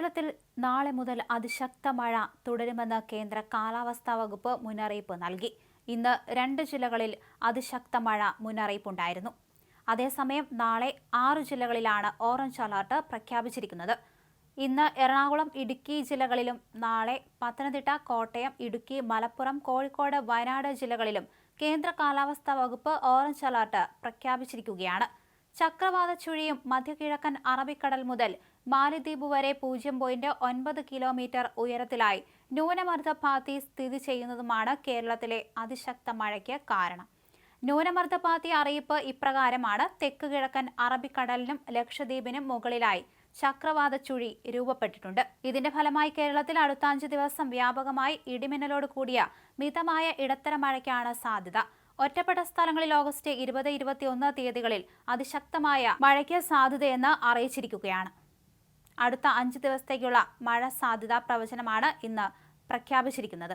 കേരളത്തിൽ നാളെ മുതൽ അതിശക്ത മഴ തുടരുമെന്ന് കേന്ദ്ര കാലാവസ്ഥാ വകുപ്പ് മുന്നറിയിപ്പ് നൽകി. ഇന്ന് രണ്ട് ജില്ലകളിൽ അതിശക്ത മഴ മുന്നറിയിപ്പുണ്ടായിരുന്നു. അതേസമയം നാളെ ആറ് ജില്ലകളിലാണ് ഓറഞ്ച് അലർട്ട് പ്രഖ്യാപിച്ചിരിക്കുന്നത്. ഇന്ന് എറണാകുളം ഇടുക്കി ജില്ലകളിലും നാളെ പത്തനംതിട്ട കോട്ടയം ഇടുക്കി മലപ്പുറം കോഴിക്കോട് വയനാട് ജില്ലകളിലും കേന്ദ്ര കാലാവസ്ഥാ വകുപ്പ് ഓറഞ്ച് അലർട്ട് പ്രഖ്യാപിച്ചിരിക്കുകയാണ്. ചക്രവാത ചുഴിയും മധ്യകിഴക്കൻ അറബിക്കടൽ മുതൽ മാലിദ്വീപ് വരെ പൂജ്യം പോയിന്റ് ഒൻപത് കിലോമീറ്റർ ഉയരത്തിലായി. ന്യൂനമർദ്ദപാത്തി സ്ഥിതി ചെയ്യുന്നതുമാണ് കേരളത്തിലെ അതിശക്ത മഴയ്ക്ക് കാരണം. ന്യൂനമർദ്ദപാത്തി അറിയിപ്പ് ഇപ്രകാരമാണ് തെക്ക് കിഴക്കൻ അറബിക്കടലിനും ലക്ഷദ്വീപിനും മുകളിലായി ചക്രവാത ചുഴി രൂപപ്പെട്ടിട്ടുണ്ട്. ഇതിന്റെ ഫലമായി കേരളത്തിൽ അടുത്ത അഞ്ച് ദിവസം വ്യാപകമായി ഇടിമിന്നലോട് കൂടിയ മിതമായ ഇടത്തര മഴയ്ക്കാണ് സാധ്യത. ഒറ്റപ്പെട്ട സ്ഥലങ്ങളിൽ ഓഗസ്റ്റ് ഇരുപത് ഇരുപത്തിയൊന്ന് തീയതികളിൽ അതിശക്തമായ മഴയ്ക്ക് സാധ്യതയെന്ന് അറിയിച്ചിരിക്കുകയാണ്. അടുത്ത അഞ്ച് ദിവസത്തേക്കുള്ള മഴ സാധ്യതാ പ്രവചനമാണ് ഇന്ന് പ്രഖ്യാപിച്ചിരിക്കുന്നത്.